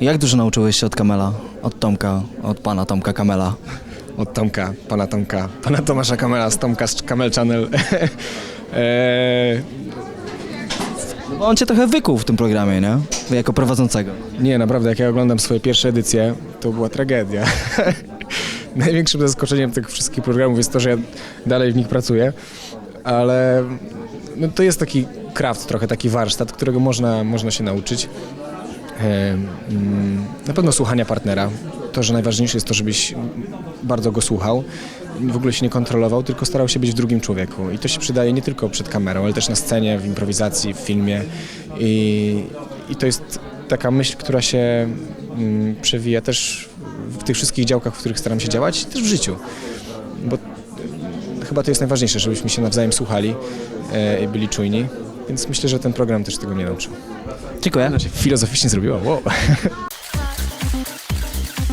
Jak dużo nauczyłeś się od Kamela, od Tomka, od pana Tomka Kamela? Od Tomka, pana Tomka, pana Tomasza Kamela z Tomka z Kamel Channel. eee, No bo on cię trochę wykuł w tym programie, nie? Jako prowadzącego. nie, naprawdę, jak ja oglądam swoje pierwsze edycje, to była tragedia. Największym zaskoczeniem tych wszystkich programów jest to, że ja dalej w nich pracuję, ale no, to jest taki craft, trochę taki warsztat, którego można, można się nauczyć. Mm, Na pewno słuchania partnera. To, że najważniejsze jest to, żebyś bardzo go słuchał, w ogóle się nie kontrolował, tylko starał się być w drugim człowieku. I to się przydaje nie tylko przed kamerą, ale też na scenie, w improwizacji, w filmie. I, i to jest taka myśl, która się mm, przewija też w tych wszystkich działkach, w których staram się działać, też w życiu. Bo chyba to jest najważniejsze, żebyśmy się nawzajem słuchali e, i byli czujni. Więc myślę, że ten program też tego mnie nauczył. Dziękuję. Filozoficznie zrobiło, wow.